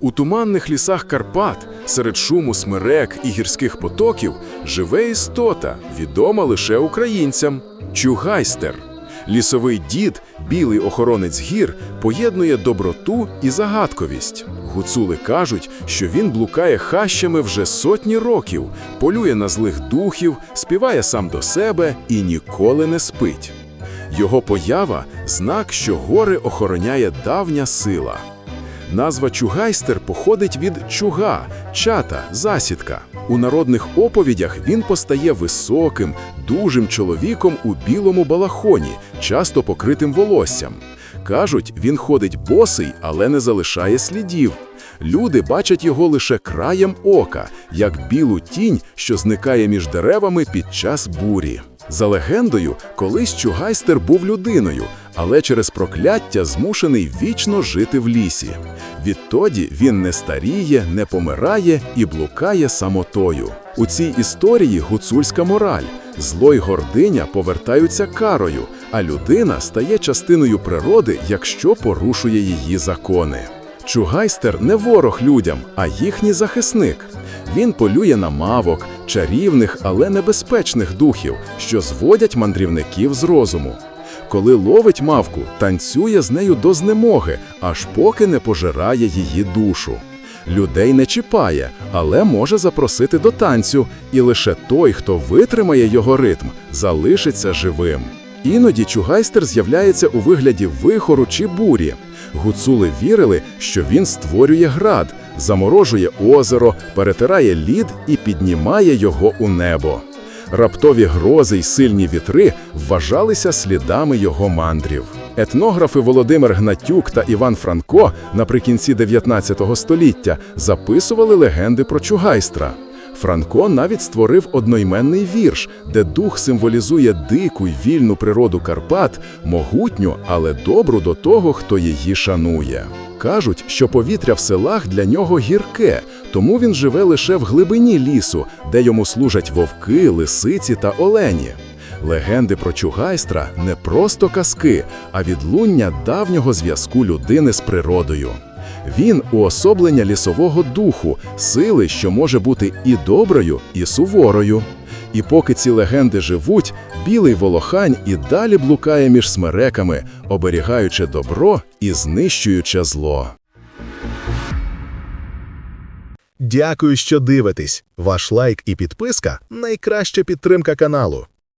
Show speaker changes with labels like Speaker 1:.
Speaker 1: У туманних лісах Карпат, серед шуму смерек і гірських потоків, живе істота, відома лише українцям чугайстер. Лісовий дід, білий охоронець гір, поєднує доброту і загадковість. Гуцули кажуть, що він блукає хащами вже сотні років, полює на злих духів, співає сам до себе і ніколи не спить. Його поява знак, що гори охороняє давня сила. Назва Чугайстер походить від чуга, чата, засідка. У народних оповідях він постає високим, дужим чоловіком у білому балахоні, часто покритим волоссям. Кажуть, він ходить босий, але не залишає слідів. Люди бачать його лише краєм ока, як білу тінь, що зникає між деревами під час бурі. За легендою, колись Чугайстер був людиною, але через прокляття змушений вічно жити в лісі. Відтоді він не старіє, не помирає і блукає самотою. У цій історії гуцульська мораль. Зло й гординя повертаються карою, а людина стає частиною природи, якщо порушує її закони. Чугайстер не ворог людям, а їхній захисник. Він полює на мавок, чарівних, але небезпечних духів, що зводять мандрівників з розуму. Коли ловить мавку, танцює з нею до знемоги, аж поки не пожирає її душу. Людей не чіпає, але може запросити до танцю, і лише той, хто витримає його ритм, залишиться живим. Іноді чугайстер з'являється у вигляді вихору чи бурі. Гуцули вірили, що він створює град, заморожує озеро, перетирає лід і піднімає його у небо. Раптові грози й сильні вітри вважалися слідами його мандрів. Етнографи Володимир Гнатюк та Іван Франко наприкінці 19 століття записували легенди про Чугайстра. Франко навіть створив одноіменний вірш, де дух символізує дику й вільну природу Карпат, могутню, але добру до того, хто її шанує. Кажуть, що повітря в селах для нього гірке, тому він живе лише в глибині лісу, де йому служать вовки, лисиці та олені. Легенди про Чугайстра не просто казки, а відлуння давнього зв'язку людини з природою. Він уособлення лісового духу, сили, що може бути і доброю, і суворою. І поки ці легенди живуть, білий волохань і далі блукає між смереками, оберігаючи добро і знищуючи зло.
Speaker 2: Дякую, що дивитесь. Ваш лайк і підписка найкраща підтримка каналу.